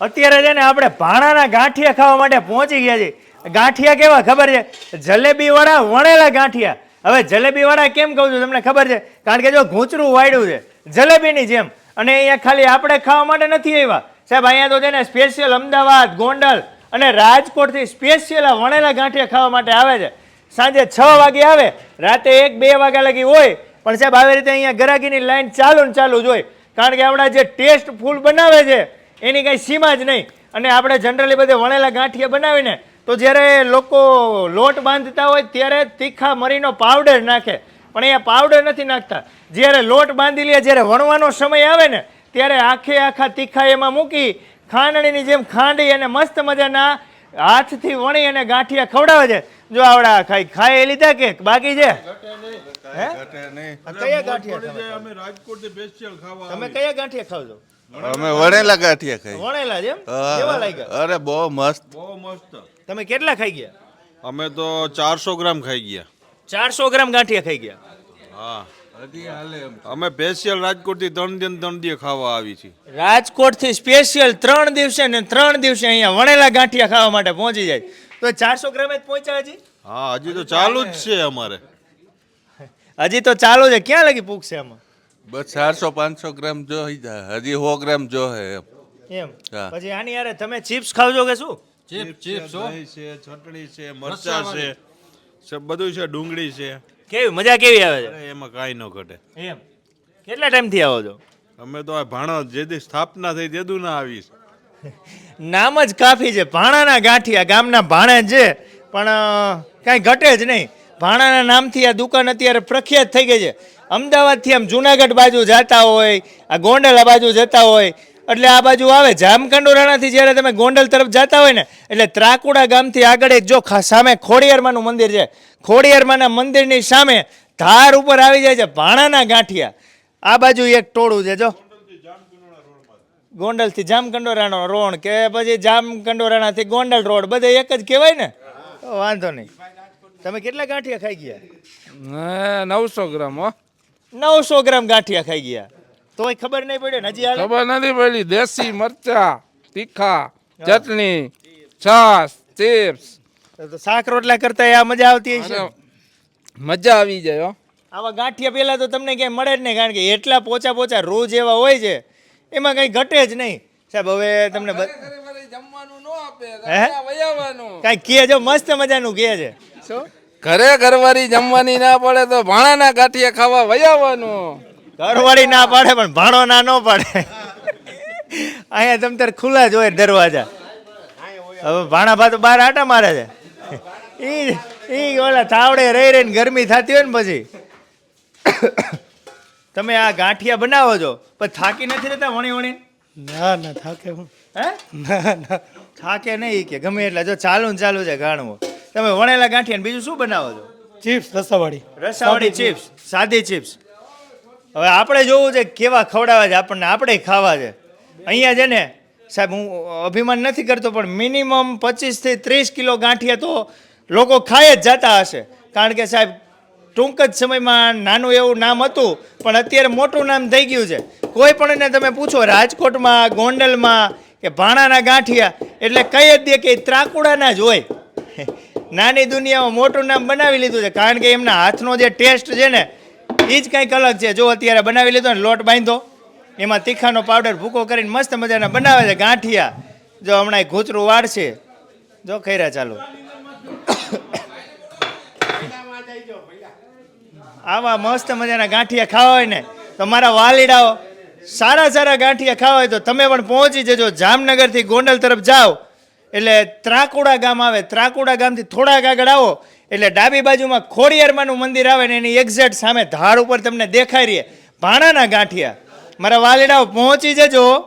અત્યારે છે ને આપણે ભાણાના ગાંઠિયા ખાવા માટે પહોંચી ગયા છીએ. ગાંઠિયા કેવા ખબર છે? જલેબી વાળા વણેલા ગાંઠિયા. હવે જલેબી વાળા કેમ કહું છું તમને ખબર છે? કારણ કે જો ઘૂંચરું વાયડું છે, જલેબીની જેમ. અને અહીંયા ખાલી આપણે ખાવા માટે નથી આવ્યા. સાહેબ, અહીંયા તો છે ને સ્પેશિયલ અમદાવાદ, ગોંડલ અને રાજકોટથી સ્પેશિયલ વણેલા ગાંઠિયા ખાવા માટે આવે છે. સાંજે છ વાગે આવે. રાતે એક બે વાગ્યા લગી હોય. પણ સાહેબ, આવી રીતે અહીંયા ગરાગીની લાઈન ચાલુ ને ચાલુ જ હોય. કારણ કે આપણા જે ટેસ્ટ ફૂલ બનાવે છે એની કાંઈ સીમા જ નહીં. અને આપણે જનરલી બધે વણેલા ગાંઠિયા બનાવીને તો જ્યારે લોકો લોટ બાંધતા હોય ત્યારે તીખા મરીનો પાવડર નાખે. પણ અહીંયા પાવડર નથી નાખતા. જ્યારે લોટ બાંધી લે જ્યારે વણવાનો સમય આવે ને ત્યારે આખે આખા તીખા એમાં મૂકી ખાંડણીની જેમ ખાંડી અને મસ્ત મજાના હાથથી વણી અને ગાંઠિયા ખવડાવે છે. જો આવડા ખાઈ ખાઈ એ લીધા કે બાકી છે? કયા ગાંઠિયા તમે કયા ગાંઠિયા ખાવ છો? અમે વણેલા ગાંઠિયા ખાઈ વણેલા છે એમ? કેવા લાગ્યા? અરે બહુ મસ્ત. બહુ મસ્ત. તમે કેટલા ખાઈ ગયા? અમે તો ચારસો ગ્રામ ખાઈ ગયા. ચારસો ગ્રામ ગાંઠિયા ખાઈ ગયા? હા. અમે સ્પેશિયલ રાજકોટથી ત્રણ દિન ત્રણ દિવસ ખાવા આવી છીએ. રાજકોટથી સ્પેશિયલ ત્રણ દિવસે ને ત્રણ દિવસે અહીંયા વણેલા ગાંઠિયા ખાવા માટે પહોંચી જાય. તો ચારસો ગ્રામ જ પહોંચ્યા હજી? હા હજી તો ચાલુ જ છે અમારે. હજી તો ચાલુ છે. ક્યાં લગી પૂગશે આમાં? બસ ચારસો પાંચસો ગ્રામ જો હજી સો ગ્રામ જો હે એમ. એમ. પછી આની યારે તમે ચિપ્સ ખાવજો કે શું? ચિપ ચિપ્સ છે ચટણી છે મરચા છે બધું છે ડુંગળી છે. કેવી મજા કેવી આવે છે? એમાં કાંઈ ન ઘટે. એમ. કેટલા ટાઈમથી આવો છો? અમે તો આ ભાણો જેથી સ્થાપના થઈ તેદું ના આવીશ નામ જ કાફી છે. ભાણાના ગાંઠિયા ગામના ભાણે જ છે. પણ કાંઈ ઘટે જ નહીં. ભાણાના નામથી આ દુકાન અત્યારે પ્રખ્યાત થઈ ગઈ છે. અમદાવાદથી આમ જુનાગઢ બાજુ જતા હોય, આ ગોંડલ બાજુ જતા હોય, એટલે આ બાજુ આવે. જામકંડોરાણાથી જ્યારે તમે ગોંડલ તરફ જતા હોય ને, એટલે ત્રાકુડા ગામથી આગળ એક જો સામે ખોડિયારમાંનું મંદિર છે. ખોડિયારમાંના મંદિરની સામે ધાર ઉપર આવી જાય છે ભાણાના ગાંઠિયા. આ બાજુ એક ટોળું છે, જો. ગોંડલથી જામકંડોરાનો રોડ કે પછી જામકંડોરાણાથી ગોંડલ રોડ, બધે એક જ કહેવાય ને? વાંધો નહીં. તમે કેટલા ગાંઠિયા ખાઈ ગયા? નવસો ગ્રામ, હો. નવસો ગ્રામ ગાંઠિયા ખાઈ ગયા. તોય ખબર નહીં પડે ને હજી હાલે? ખબર નથી પડી. દેશી મરચા તીખા ચટણી છાસ ચિપ્સ. તો શાક રોટલા કરતા આ મજા આવતી હશે. મજા આવી જાય હો. આવા ગાંઠિયા પહેલા તો તમને ક્યાંય મળે જ નહીં કારણ કે એટલા પોચા પોચા રોજ એવા હોય છે એમાં કંઈ ઘટે જ નહીં. સાહેબ હવે તમને બ- જમવાનું ન આપે વયાવાનું. કાંઈ કહે જો મસ્ત મજાનું કહે છે શું? ઘરે ઘરવાળી જમવાની ના પડે તો ભાણાના ગાંઠિયા ખાવા વયાવાનું ઘરવાળી ના પાડે પણ ભાણો ના ન પાડે. અહીંયા તમ તાર ખુલ્લા જ હોય દરવાજા. હવે ભાણા ભાત બહાર આટા મારે છે. ઈ ઈ ઓલા થાવડે રહી રહીને ગરમી થતી હોય ને પછી. તમે આ ગાંઠિયા બનાવો છો પણ થાકી નથી રહેતા વણી વણી ના ના થાકે હું. હે? ના ના. થાકે નહીં કે ગમે એટલે. જો ચાલુ ને ચાલુ છે ગાણવું. તમે વણેલા ગાંઠિયા બીજું શું બનાવો છો? ચિપ્સ રસાવાળી. રસાવાળી ચિપ્સ સાદી ચિપ્સ. હવે આપણે જોવું છે કે કેવા ખવડાવે છે આપણને આપણે ખાવા છે. અહીંયા છે ને સાહેબ હું અભિમાન નથી કરતો પણ મિનિમમ પચીસથી ત્રીસ કિલો ગાંઠિયા તો લોકો ખાય જ જતા હશે. કારણ કે સાહેબ ટૂંક જ સમયમાં નાનું એવું નામ હતું પણ અત્યારે મોટું નામ થઈ ગયું છે. કોઈ પણ એને તમે પૂછો રાજકોટમાં ગોંડલમાં કે ભાણાના ગાંઠિયા એટલે કહી જ દે કે ત્રાકુડાના જ હોય. નાની દુનિયામાં મોટું નામ બનાવી લીધું છે. કારણ કે એમના હાથનો જે ટેસ્ટ છે ને એ જ કંઈક અલગ છે. જો અત્યારે બનાવી લીધો ને, લોટ બાંધો, એમાં તીખાનો પાવડર ભૂકો કરીને મસ્ત મજાના બનાવે છે. ગાંઠિયા. જો હમણાં ઘૂંચરું વાળશે. જો ખૈરા ચાલુ. આવા મસ્ત મજાના ગાંઠિયા ખાવા હોય ને, તો મારા વાલીડાઓ, સારા સારા ગાંઠિયા ખાવા હોય તો તમે પણ પહોંચી જજો. જામનગરથી ગોંડલ તરફ જાઓ. એટલે ત્રાકુડા ગામ આવે. ત્રાકુડા ગામથી થોડાક આગળ આવો. એટલે ડાબી બાજુમાં ખોડિયારમાનું મંદિર આવે ને એની એક્ઝેક્ટ સામે ધાડ ઉપર તમને દેખાઈ રહે ભાણાના ગાંઠિયા. મારા વાલીડાઓ, પહોંચી જજો.